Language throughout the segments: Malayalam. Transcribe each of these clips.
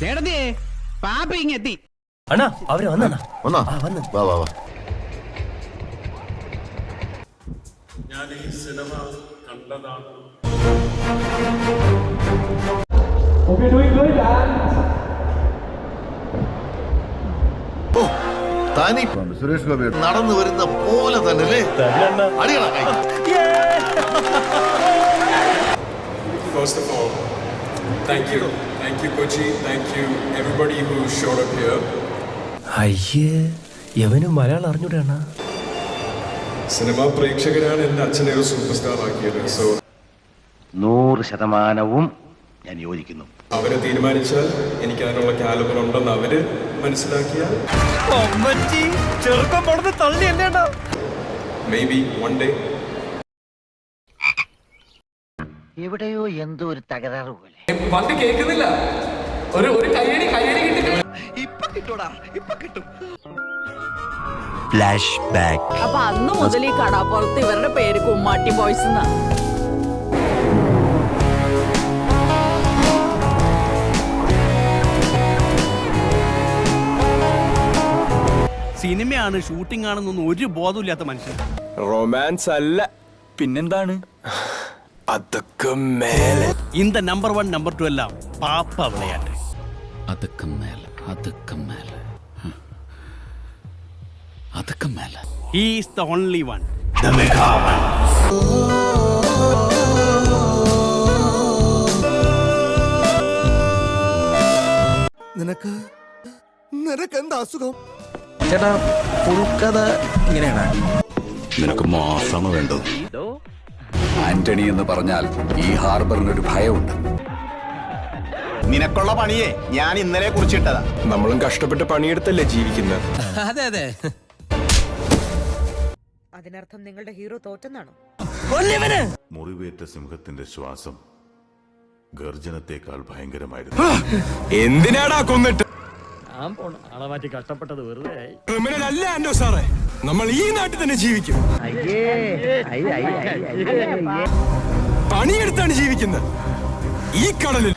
ചേട്ടത്തിയേ പാപ്പ ഇങ്ങെത്തി. അണ്ണാ അവർ വന്നാ വന്നോ? ആ, വന്ന്. വാ വാ വാ. ഞാൻ ഈ സിനിമ കണ്ടതാണ് ഓ താനി സുരേഷ് ഗോപി നടന്നു വരുന്ന പോലെ തന്നെ അല്ലേ അടിയണ കൈ. First of all, thank you. Thank you, Kochi. Thank you, everybody who showed up here. അയ്യേ യവന് മലയാളം അറിഞ്ഞൂടാണ് സിനിമാ പ്രേക്ഷകരാണ് എന്റെ അച്ഛനെ ഒരു സൂപ്പർ സ്റ്റാർ ആക്കിയത് സോ നൂറ് ശതമാനവും ഞാൻ യോജിക്കുന്നു അവർ തീരുമാനിച്ചാൽ എനിക്ക് അതിനുള്ള കാലബർ ഉണ്ടെന്ന് അവർ മനസ്സിലാക്കിയാൽ ചെറുപ്പം തള്ളി അല്ലേണ്ട മേ ബി വൺ ഡേ എവിടെയോ എന്തോ ഒരു തകരാറ് പോലെ. പണ്ട് കേൾക്കുന്നില്ല. ഒരു ഒരു കയ്യടി കയ്യടി കിട്ടി. ഫ്ലാഷ് ബാക്ക് അപ്പൊ അന്ന് മുതൽ ഈ കടാപ്പുറത്ത് ഇവരുടെ പേര് കുമ്മാട്ടി ബോയ്സ് എന്നാ സിനിമയാണ് ഷൂട്ടിംഗ് ആണെന്നൊന്നും ഒരു ബോധമില്ലാത്ത മനുഷ്യൻ. റൊമാൻസ് അല്ല. പിന്നെന്താണ്? അതൊക്കെ മേലെ இந்த നമ്പർ വൺ നമ്പർ ടു എല്ലാം പാപ്പ വിളയാട്ട് அதுக்கு மேல அதுக்கு மேல ஹம். அதுக்கு மேல ഹീസ് ദ ഓൺലി വൺ നിനക്ക് നിനക്ക് എന്താ അസുഖം ചേട്ടാ ഫുൾ കഥ ഇങ്ങനെയാണ് നിനക്ക് മാസാണ് വേണ്ടത് ആന്റണി എന്ന് പറഞ്ഞാൽ ഈ ഹാർബറിനൊരു ഭയമുണ്ട്. നിനക്കുള്ള പണിയെ ഞാൻ ഇന്നലെ കുറിച്ചിട്ടതാ. നമ്മളും കഷ്ടപ്പെട്ട് പണിയെടുത്തല്ലേ ജീവിക്കുന്നത്? അതെ അതെ. അതിനർത്ഥം നിങ്ങളുടെ ഹീറോ തോറ്റെന്നാണോ? മുറിവേറ്റ സിംഹത്തിന്റെ ശ്വാസം ഗർജനത്തെക്കാൾ ഭയങ്കരമായിരുന്നു. എന്തിനാടാ കൊന്നിട്ട്? ക്രിമിനൽ അല്ല ആൻഡോ സാറേ. നമ്മൾ ഈ നാട്ടിൽ തന്നെ ജീവിക്കും. പണിയെടുത്താണ് ജീവിക്കുന്നത്. ഈ കടലിൽ.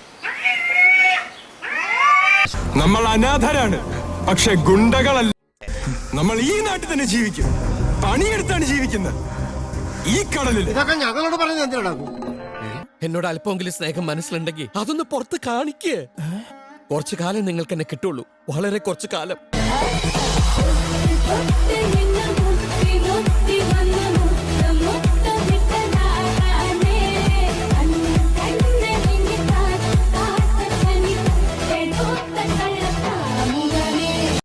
നമ്മൾ അനാഥരാണ്. പക്ഷെ ഗുണ്ടകളല്ല. നമ്മൾ ഈ നാട്ടിൽ തന്നെ ജീവിക്കും. പണിയെടുത്താണ് ജീവിക്കുന്നത്. ഈ കടലിൽ. ഇതൊക്കെ ഞങ്ങളോട് പറഞ്ഞു എന്നോട് അല്പമെങ്കിലും സ്നേഹം മനസ്സിലുണ്ടെങ്കിൽ അതൊന്ന് പുറത്ത് കാണിക്കേ. കുറച്ചു കാലം നിങ്ങൾക്ക് എന്നെ കിട്ടുള്ളൂ വളരെ കുറച്ചു കാലം ും